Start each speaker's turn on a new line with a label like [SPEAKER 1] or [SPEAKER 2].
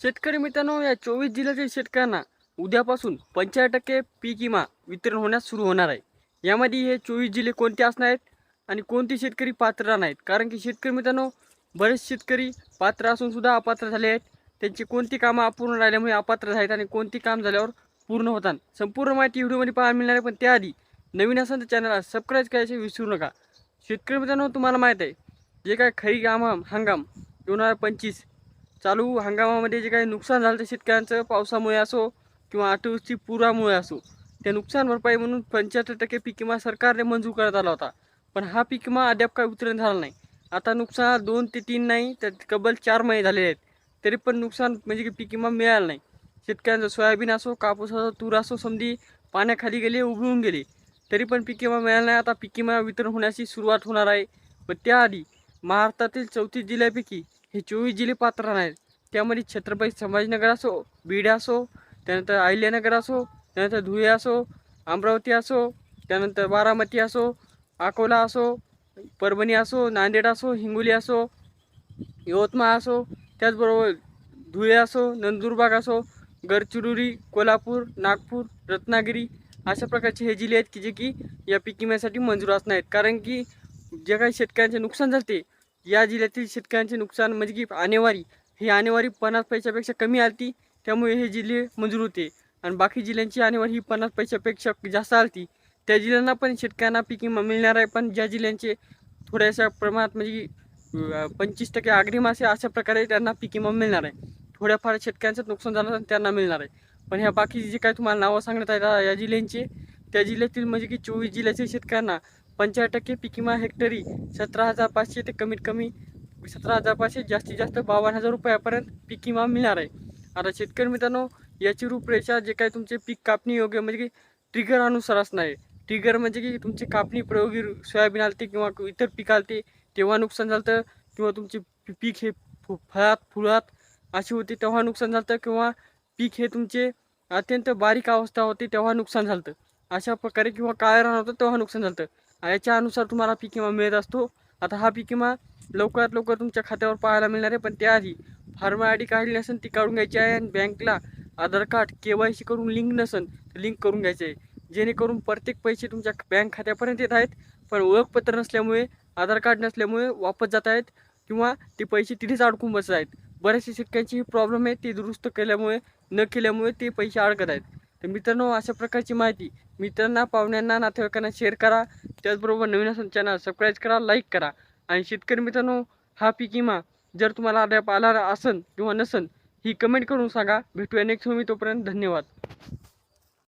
[SPEAKER 1] शेतकरी मित्रांनो या चोवीस जिल्ह्यातील शेतकऱ्यांना उद्यापासून पंचाळीस टक्के पीक विमा वितरण होण्यास सुरू होणार आहे. यामध्ये हे चोवीस जिल्हे कोणते असणार आहेत आणि कोणते शेतकरी पात्र राहणार आहेत? कारण की शेतकरी मित्रांनो बरेच शेतकरी पात्र असून सुद्धा अपात्र झाले आहेत. त्यांची कोणती कामं अपूर्ण राहिल्यामुळे अपात्र झाले आहेत आणि कोणती काम झाल्यावर पूर्ण होतात? संपूर्ण माहिती व्हिडिओमध्ये पाहायला मिळणार आहे पण त्याआधी नवीन असेल तर चॅनलला सबस्क्राईब करायचे विसरू नका. शेतकरी मित्रांनो तुम्हाला माहीत आहे जे काय खरी हंगाम दोन हजार पंचवीस चालू हंगामामध्ये जे काही नुकसान झालं ते शेतकऱ्यांचं पावसामुळे असो किंवा अतिवृष्टी पुरामुळे असो त्या नुकसान भरपाई म्हणून पंच्याहत्तर टक्के पीक विमा सरकारने मंजूर करण्यात आला होता. पण हा पीक विमा अद्याप काय वितरण झाला नाही. आता नुकसान दोन ते तीन नाही तर तब्बल चार महिने झालेले आहेत. तरी पण नुकसान म्हणजे की पीक विमा मिळाला नाही. शेतकऱ्यांचं सोयाबीन असो कापूस असो तूर असो समधी पाण्याखाली गेले उघळून गेले. तरी पण पीक विमा मिळाला नाही. आता पीक विमा वितरण होण्याची सुरुवात होणार आहे. पण त्याआधी महाराष्ट्रातील चौतीस जिल्ह्यापैकी हे चोवीस जिल्हे पात्र आहेत. त्यामध्ये छत्रपती संभाजीनगर असो बीड असो त्यानंतर अहिल्यानगर असो त्यानंतर धुळे असो अमरावती असो त्यानंतर बारामती असो अकोला असो परभणी असो नांदेड असो हिंगोली असो यवतमाळ असो त्याचबरोबर धुळे असो नंदुरबाग असो गडचिरोली कोल्हापूर नागपूर रत्नागिरी अशा प्रकारचे हे जिल्हे आहेत की जे की या पीक विम्यासाठी मंजूर असणार आहेत. कारण की जे काही शेतकऱ्यांचे नुकसान झाले या जिल्ह्यातील शेतकऱ्यांचे नुकसान म्हणजे की आणेवारी ही आणेवारी पन्नास पैशापेक्षा कमी आलती त्यामुळे हे जिल्हे मंजूर होते. आणि बाकी जिल्ह्यांची आणेवारी ही पन्नास पैशापेक्षा जास्त आलती. त्या जिल्ह्यांना पण शेतकऱ्यांना पीक विमा मिळणार आहे पण ज्या जिल्ह्यांचे थोड्याशा प्रमाणात म्हणजे पंचवीस टक्के अग्रिम असे अशा प्रकारे त्यांना पीक विमा मिळणार आहे. थोड्याफार शेतकऱ्यांचं नुकसान झालं तर त्यांना मिळणार आहे. पण ह्या बाकी जे काय तुम्हाला नावं सांगण्यात आहेत या जिल्ह्यांचे त्या जिल्ह्यातील म्हणजे की चोवीस जिल्ह्यातील शेतकऱ्यांना पंचाळीस टक्के पीक विमा हेक्टरी सतरा हजार पाचशे ते कमीत कमी सतरा हजार पाचशे जास्तीत जास्त बावन्न हजार रुपयापर्यंत पीक विमा मिळणार आहे. आता शेतकरी मित्रांनो याची रूपरेषा जे काय तुमचे पीक कापणी योग्य म्हणजे की ट्रिगर अनुसार असणार आहे. ट्रिगर म्हणजे की तुमची कापणी प्रयोगी सोयाबीन आलते किंवा इतर पीक आलते तेव्हा नुकसान झालं तर किंवा तुमचे पीक हे फळात फुलात अशी होती तेव्हा नुकसान झालं किंवा पीक हे तुमचे अत्यंत बारीक अवस्था होती तेव्हा नुकसान झालं अशा प्रकारे किंवा काळं राहणार होतं तेव्हा नुकसान झालं याच्यानुसार तुम्हाला पीक विमा मिळत असतो. आता हा पीक विमा लवकरात लवकर तुमच्या खात्यावर पाहायला मिळणार आहे. पण त्याआधी फार्मा आय डी काढली नसेल ती काढून घ्यायची आहे आणि बँकला Aadhaar card K Y C करून लिंक नसेल तर लिंक करून घ्यायचे आहे. जेणेकरून प्रत्येक पैसे तुमच्या बँक खात्यापर्यंत येत आहेत. पण ओळखपत्र नसल्यामुळे आधार कार्ड नसल्यामुळे वापस जात आहेत किंवा ते पैसे तिथेच अडकून बसत आहेत. बऱ्याचशा शेतकऱ्यांची ही प्रॉब्लेम आहे ते दुरुस्त केल्यामुळे न केल्यामुळे ते पैसे अडकत आहेत. तर मित्रांनो अशा प्रकारची माहिती मित्रांना पाहुण्यांना नातेवाईकांना शेअर करा. त्याचबरोबर नवीन असेल चॅनल सबस्क्राईब करा लाईक करा. आणि शेतकरी मित्रांनो हा पीक विमा जर तुम्हाला अद्याप आला असन किंवा नसन ही कमेंट करून सांगा. भेटूया नेक्स्ट मी तोपर्यंत. धन्यवाद.